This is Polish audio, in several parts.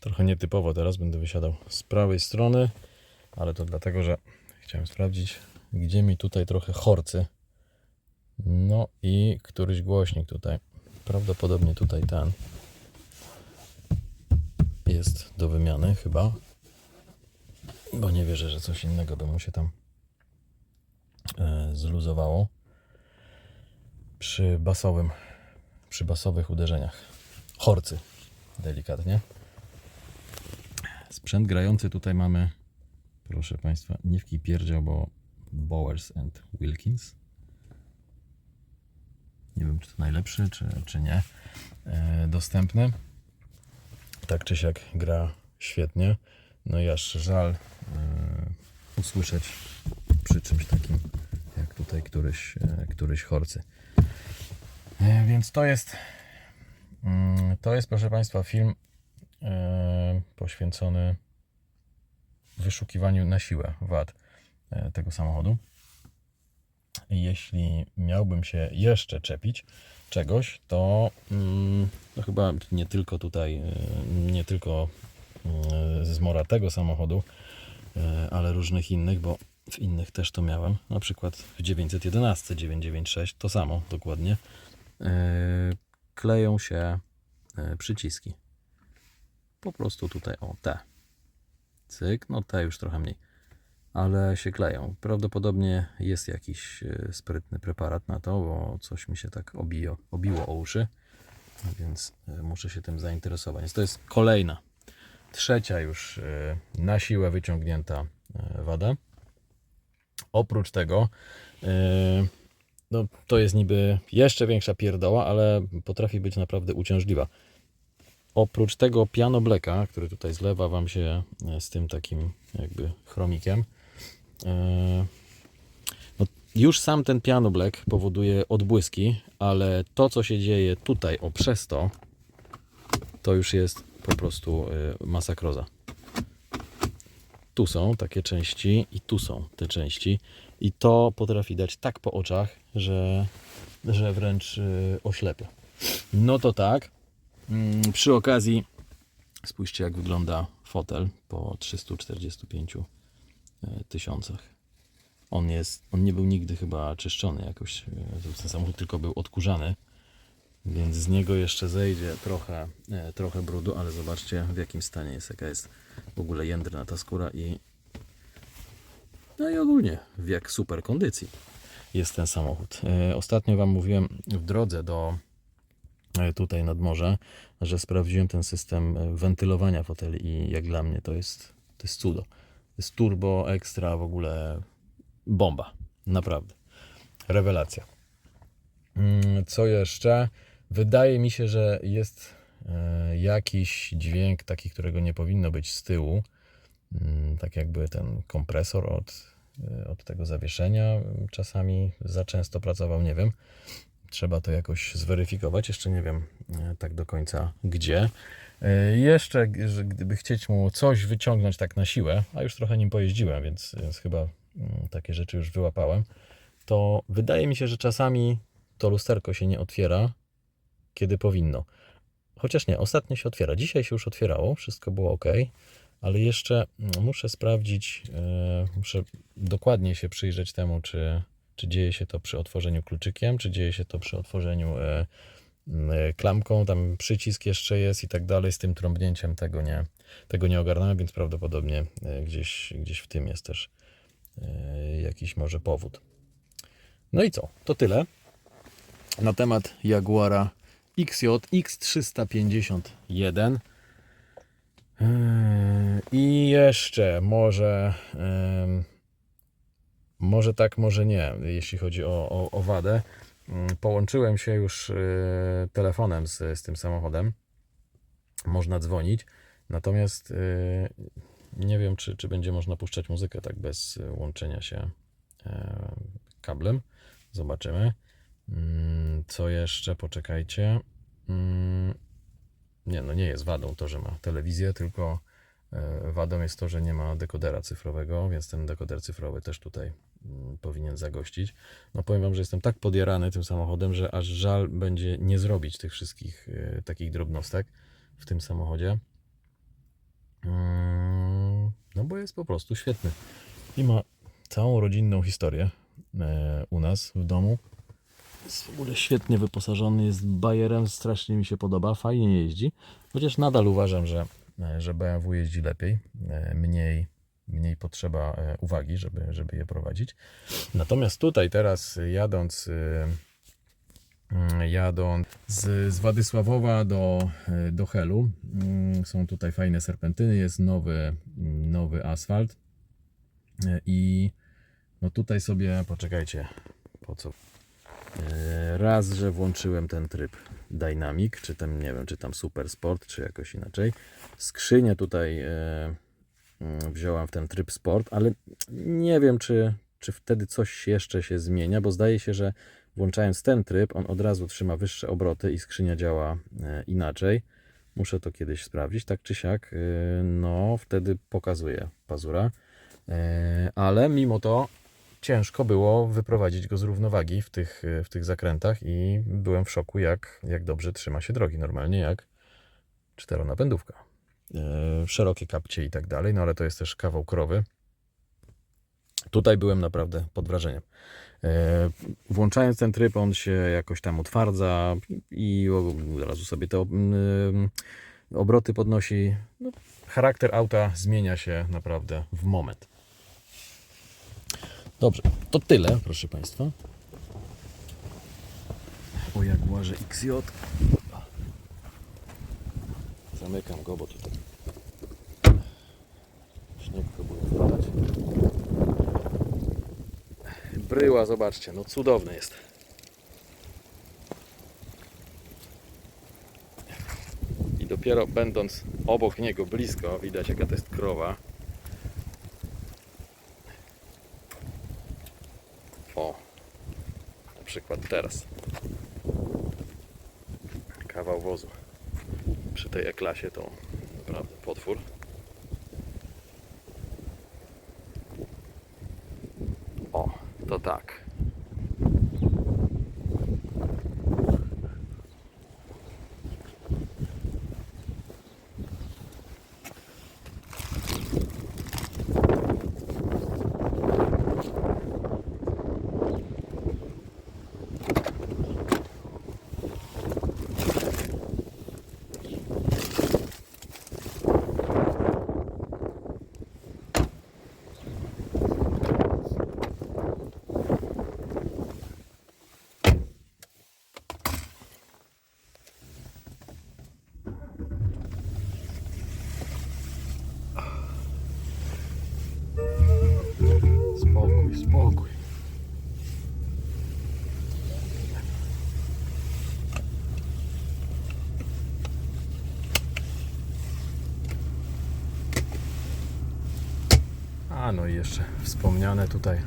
Trochę nietypowo teraz będę wysiadał z prawej strony, ale to dlatego, że chciałem sprawdzić, gdzie mi tutaj trochę chorcy. No i któryś głośnik tutaj. Prawdopodobnie tutaj ten jest do wymiany chyba. Bo nie wierzę, że coś innego by mu się tam e, zluzowało przy basowym, przy basowych uderzeniach. Chorcy, delikatnie. Sprzęt grający tutaj mamy, proszę Państwa, nie w kij pierdział, bo Bowers and Wilkins. Nie wiem, czy to najlepszy, czy, czy nie. E, dostępny. Tak czy siak gra świetnie. No i aż żal e, usłyszeć przy czymś takim, jak tutaj któryś, e, któryś chorcy. E, Więc to jest, mm, to jest, proszę Państwa, film poświęcony wyszukiwaniu na siłę wad e, tego samochodu. Jeśli miałbym się jeszcze czepić czegoś, to mm, no chyba nie tylko tutaj, e, nie tylko e, zmora tego samochodu, e, ale różnych innych, bo w innych też to miałem. Na przykład w 911, 996 to samo dokładnie. E, Kleją się e, przyciski. Po prostu tutaj o te. Cyk, no te już trochę mniej. Ale się kleją. Prawdopodobnie jest jakiś e, sprytny preparat na to, bo coś mi się tak obiło, obiło o uszy. Więc e, muszę się tym zainteresować. Więc to jest kolejna, trzecia już e, na siłę wyciągnięta wada. Oprócz tego, no, to jest niby jeszcze większa pierdoła, ale potrafi być naprawdę uciążliwa. Oprócz tego piano bleka, który tutaj zlewa Wam się e, z tym takim jakby chromikiem, e, no, już sam ten piano black powoduje odbłyski, ale to co się dzieje tutaj o przez to, to już jest po prostu e, masakroza. Tu są takie części i tu są te części i to potrafi dać tak po oczach, że, że wręcz oślepia. No to tak. Mm, Przy okazji spójrzcie jak wygląda fotel po 345 e, tysiącach. On jest, on nie był nigdy chyba czyszczony jakoś, e, ten samochód tylko był odkurzany, więc z niego jeszcze zejdzie trochę, e, trochę brudu, ale zobaczcie w jakim stanie jest, jaka jest w ogóle jędrna ta skóra i no i ogólnie w jak super kondycji jest ten samochód. Ostatnio Wam mówiłem w drodze do tutaj nad morze, że sprawdziłem ten system e, wentylowania foteli i jak dla mnie to jest, to jest cudo. To jest turbo, ekstra, w ogóle bomba. Naprawdę. Rewelacja. Mm, Co jeszcze? Wydaje mi się, że jest e, jakiś dźwięk taki, którego nie powinno być z tyłu. Mm, Tak jakby ten kompresor od, e, od tego zawieszenia czasami za często pracował, nie wiem. Trzeba to jakoś zweryfikować. Jeszcze nie wiem e, tak do końca gdzie. E, Jeszcze, że gdyby chcieć mu coś wyciągnąć tak na siłę, a już trochę nim pojeździłem, więc, więc chyba mm, takie rzeczy już wyłapałem, to wydaje mi się, że czasami to lusterko się nie otwiera, kiedy powinno. Chociaż nie, ostatnio się otwiera. Dzisiaj się już otwierało, wszystko było ok, ale jeszcze mm, muszę sprawdzić, e, muszę dokładnie się przyjrzeć temu, czy, czy dzieje się to przy otworzeniu kluczykiem, czy dzieje się to przy otworzeniu e, e, klamką, tam przycisk jeszcze jest i tak dalej. Z tym trąbnięciem tego nie, tego nie ogarnąłem, więc prawdopodobnie e, gdzieś, gdzieś w tym jest też jakiś może powód. No i co? To tyle na temat Jaguara XJ X351. Yy, I jeszcze może, może tak, może nie, jeśli chodzi o, o, o wadę. Ym, Połączyłem się już yy, telefonem z, z tym samochodem. Można dzwonić, natomiast yy, nie wiem, czy, czy będzie można puszczać muzykę tak bez y, łączenia się yy, kablem. Zobaczymy. Mm, Co jeszcze? Poczekajcie. Mm, Nie, no nie jest wadą to, że ma telewizję, tylko e, wadą jest to, że nie ma dekodera cyfrowego, więc ten dekoder cyfrowy też tutaj mm, powinien zagościć. No powiem Wam, że jestem tak podjarany tym samochodem, że aż żal będzie nie zrobić tych wszystkich e, takich drobnostek w tym samochodzie. Mm, No bo jest po prostu świetny. I ma całą rodzinną historię e, u nas w domu. Jest w ogóle świetnie wyposażony, jest bajerem, strasznie mi się podoba, fajnie jeździ. Chociaż nadal uważam, że, e, że BMW jeździ lepiej, mniej, mniej potrzeba e, uwagi, żeby, żeby je prowadzić. Natomiast tutaj teraz jadąc, e, mm, jadąc z, z Władysławowa do, e, do Helu, mm, są tutaj fajne serpentyny, jest nowy, nowy asfalt E, i no tutaj sobie, poczekajcie, po co E, Raz, że włączyłem ten tryb Dynamic, czy tam, nie wiem, czy tam Super Sport, czy jakoś inaczej. Skrzynię tutaj e, mm, wziąłem w ten tryb Sport, ale nie wiem, czy, czy wtedy coś jeszcze się zmienia, bo zdaje się, że włączając ten tryb, on od razu trzyma wyższe obroty i skrzynia działa e, inaczej. Muszę to kiedyś sprawdzić, tak czy siak. e, No, wtedy pokazuje pazura. E, Ale mimo to ciężko było wyprowadzić go z równowagi w tych, w tych zakrętach i byłem w szoku, jak, jak dobrze trzyma się drogi. Normalnie jak czteronapędówka. E, szerokie kapcie i tak dalej, no ale to jest też kawał krowy. Tutaj byłem naprawdę pod wrażeniem. E, włączając ten tryb, on się jakoś tam utwardza i od razu sobie te obroty podnosi. No, charakter auta zmienia się naprawdę w moment. Dobrze, to tyle, proszę Państwa. O Jaguarze XJ. Zamykam go, bo tutaj śnieg próbuje wpadać. Bryła, zobaczcie, no cudowny jest. I dopiero będąc obok niego blisko, widać jaka to jest krowa. O, na przykład teraz. Kawał wozu. Przy tej E-klasie to naprawdę potwór. O, to tak. Spokój. A no i jeszcze wspomniane tutaj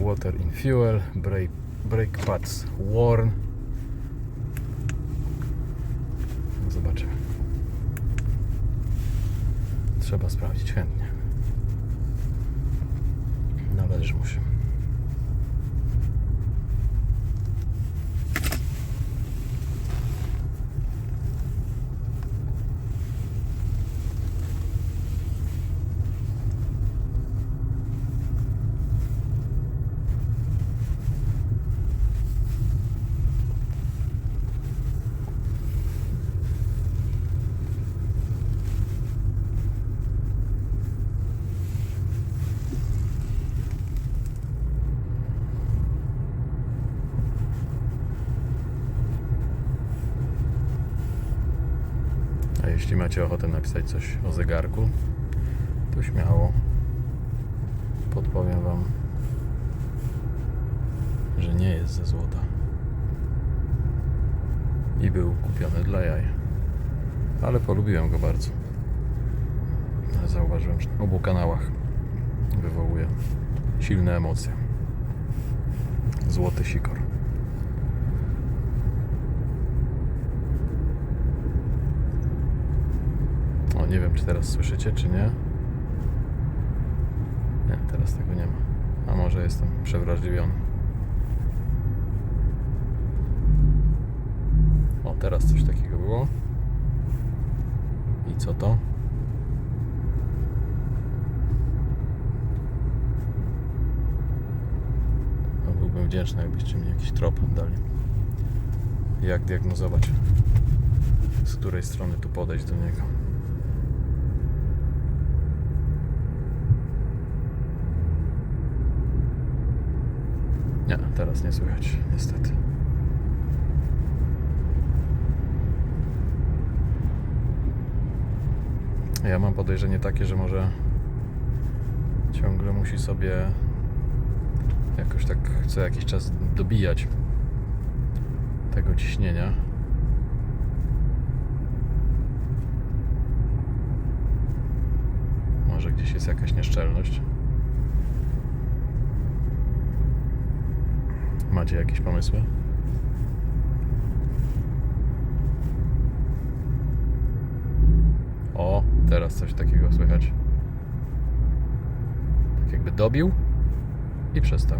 Water in Fuel, brake, brake pads worn. Zobaczymy. Trzeba sprawdzić chętnie. Należy mu jeśli macie ochotę napisać coś o zegarku, to śmiało podpowiem Wam, że nie jest ze złota. I był kupiony dla jaj. Ale polubiłem go bardzo. Zauważyłem, że na obu kanałach wywołuje silne emocje. Złoty sikor. nie wiem, czy teraz słyszycie, czy nie. Nie, teraz tego nie ma. A może jestem przewrażliwiony. O, teraz coś takiego było. I co to? No, byłbym wdzięczny, jakbyście mi jakiś trop dali. Jak diagnozować, z której strony tu podejść do niego. Teraz nie słychać, niestety. Ja mam podejrzenie takie, że może ciągle musi sobie jakoś tak co jakiś czas dobijać tego ciśnienia. Może gdzieś jest jakaś nieszczelność. Macie jakieś pomysły? O, teraz coś takiego słychać. Tak jakby dobił i przestał.